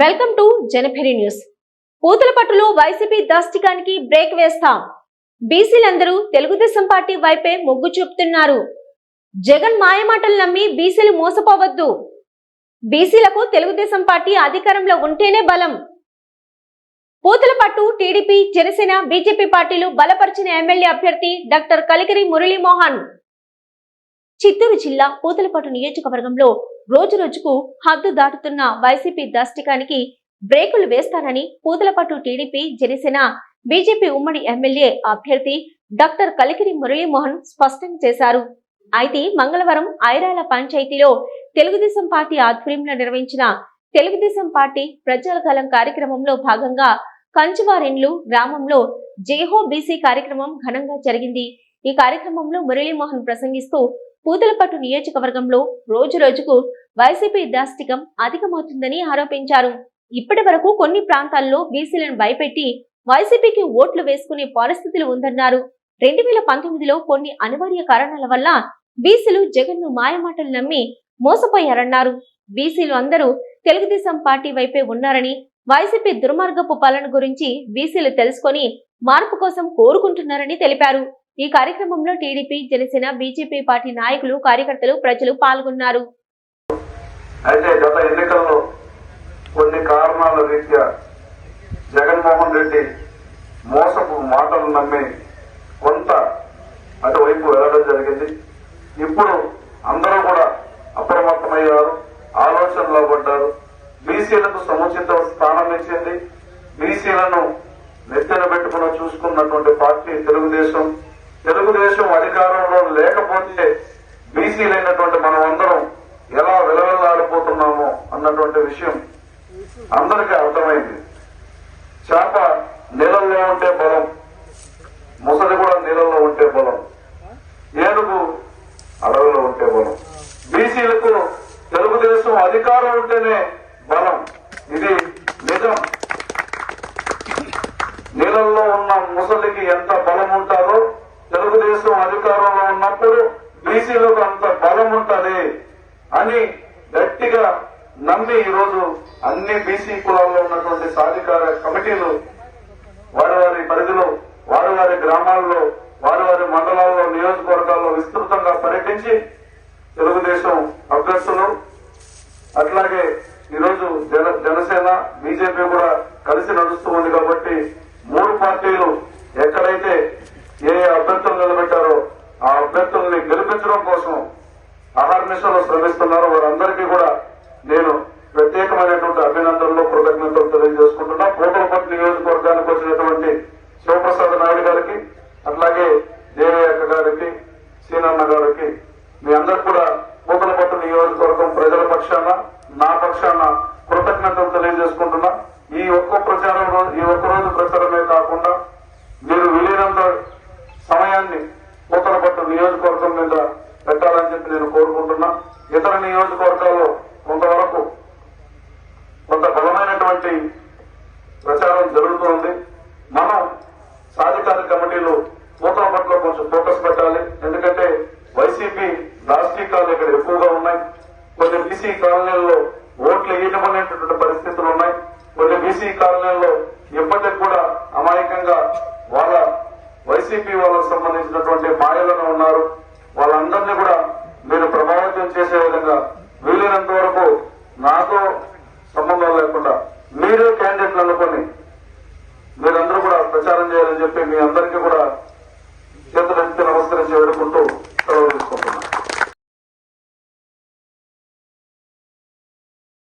Welcome to Janabheri news. పూతలపట్టులో YCP దాష్టికానికి break వేస్తాం. బీసీలందరూ తెలుగుదేశం పార్టీ వైపే మొగ్గు చూపుతున్నారు. జగన్ మాయమాటలు నమ్మి బీసీలు మోసపోవద్దు. బీసీలకు తెలుగుదేశం పార్టీ అధికారంలో ఉంటేనే బలం. పూతలపట్టు టీడీపీ జనసేన బీజేపీ పార్టీలు బలపరిచిన ఎమ్మెల్యే అభ్యర్థి డాక్టర్ కలికిరి మురళీమోహన్. చిత్తూరు జిల్లా పూతలపట్టు నియోజకవర్గంలో రోజు రోజుకు హద్దు దాటుతున్న వైసీపీ దాష్టికానికి బ్రేకులు వేస్తానని పూతలపట్టు టీడీపీ జనసేన బీజేపీ ఉమ్మడి ఎమ్మెల్యే అభ్యర్థి డాక్టర్ కలికిరి మురళీమోహన్ స్పష్టం చేశారు. అయితే మంగళవారం ఐరాల పంచాయతీలో తెలుగుదేశం పార్టీ ఆధ్వర్యంలో నిర్వహించిన తెలుగుదేశం పార్టీ ప్రజాగలం కార్యక్రమంలో భాగంగా కంచువారెండ్లు గ్రామంలో జేహో బీసీ కార్యక్రమం ఘనంగా జరిగింది. ఈ కార్యక్రమంలో మురళీమోహన్ ప్రసంగిస్తూ పూతలపట్టు నియోజకవర్గంలో రోజు రోజుకు వైసీపీ దాష్టికం అధికమవుతుందని ఆరోపించారు. ఇప్పటి వరకు కొన్ని ప్రాంతాల్లో బీసీలను భయపెట్టి వైసీపీకి ఓట్లు వేసుకునే పరిస్థితులు ఉందన్నారు. రెండు వేల పంతొమ్మిదిలో కొన్ని అనివార్య కారణాల వల్ల బీసీలు జగన్ను మాయమాటలు నమ్మి మోసపోయారన్నారు. బీసీలు అందరూ తెలుగుదేశం పార్టీ వైపే ఉన్నారని వైసీపీ దుర్మార్గపు పాలన గురించి బీసీలు తెలుసుకొని మార్పు కోసం కోరుకుంటున్నారని తెలిపారు. ఈ కార్యక్రమంలో టీడీపీ జనసేన బీజేపీ పార్టీ నాయకులు కార్యకర్తలు ప్రజలు పాల్గొన్నారు. అయితే గత ఎన్నికల్లో కొన్ని కారణాల రీత్యా జగన్మోహన్ రెడ్డి మోసపు మాటలు నమ్మి కొంత అటువైపు వెళ్ళడం జరిగింది. ఇప్పుడు అందరూ కూడా అప్రమత్తమయ్యారు ఆలోచనలో పడ్డారు. బీసీలకు సముచిత స్థానం ఇచ్చింది. బీసీలను నెత్తిన పెట్టుకుని చూసుకున్నటువంటి పార్టీ తెలుగుదేశం. తెలుగుదేశం అధికారంలో లేకపోతే బీసీలైనటువంటి మనం అందరం ఎలా విలవిల్లాడిపోతున్నామో అన్నటువంటి విషయం అందరికీ అర్థమైంది. చేప నీళ్ళల్లో ఉంటే బలం ముసలి కూడా నీళ్ళల్లో ఉంటే బలం ఏనుగు అడవిలో ఉంటే బలం. బీసీలకు తెలుగుదేశం అధికారం ఉంటేనే బలం. ఇది నిజం. నీళ్ళల్లో ఉన్న ముసలికి ఎంత బలం ఉంటారో తెలుగుదేశం అధికారంలో ఉన్నప్పుడు బీసీలకు అంత బలం ఉంటుంది అని గట్టిగా నమ్మి ఈరోజు అన్ని బీసీ కులాల్లో ఉన్నటువంటి సాధికార కమిటీలు వారి వారి పరిధిలో వారి వారి గ్రామాల్లో వారి వారి మండలాల్లో నియోజకవర్గాల్లో విస్తృతంగా పర్యటించి తెలుగుదేశం అభ్యర్థులు అట్లాగే ఈరోజు జన జనసేన బీజేపీ కూడా కలిసి నడుస్తూ ఉంది కాబట్టి మూడు పార్టీలు ఎక్కడైతే ఏ ఏ అభ్యర్థులు అభినందనలు కృతజ్ఞతలు తెలియజేసుకుంటున్నా. కోటలపట్ నియోజకవర్గానికి వచ్చినటువంటి శివప్రసాద్ నాయుడు గారికి అట్లాగే దేవయ్యక్క గారికి సీనన్న గారికి మీ అందరు కూడా కోటలపట్టు నియోజకవర్గం ప్రజల పక్షాన నా పక్షాన కృతజ్ఞతలు తెలియజేసుకుంటున్నా. ఈ ఒక్క ప్రచారం ఈ ఒక్క రోజు ప్రచారమే కాకుండా మీరు విలీనంత సమయాన్ని పూతలపట్టు నియోజకవర్గం మీద పెట్టాలని చెప్పి నేను కోరుకుంటున్నా. ఇతర నియోజకవర్గాల్లో కొంతవరకు బలమైనటువంటి ప్రచారం జరుగుతోంది మనం సాధికార కమిటీలు పూతల పట్ల కొంచెం ఫోకస్ పెట్టాలి. ఎందుకంటే వైసీపీ రాష్ట్రీకాలు ఇక్కడ ఎక్కువగా ఉన్నాయి. కొన్ని బీసీ కాలనీల్లో ఓట్లు వేయటమనేటటువంటి పరిస్థితులు ఉన్నాయి. కొన్ని బీసీ కాలనీల్లో ఇప్పటికి కూడా అమాయకంగా వాళ్ళ వైసీపీ వాళ్ళకు సంబంధించినటువంటి మాయలను ఉన్నారు. వాళ్ళందరినీ కూడా మీరు ప్రభావితం చేసే విధంగా వీలైనంత వరకు నాతో సంబంధం లేకుండా మీరు క్యాండిడేట్లు అనుకొని మీరందరూ కూడా ప్రచారం చేయాలని చెప్పి మీ అందరికీ కూడా చేతులెత్తి నమస్కరించి వేడుకుంటూ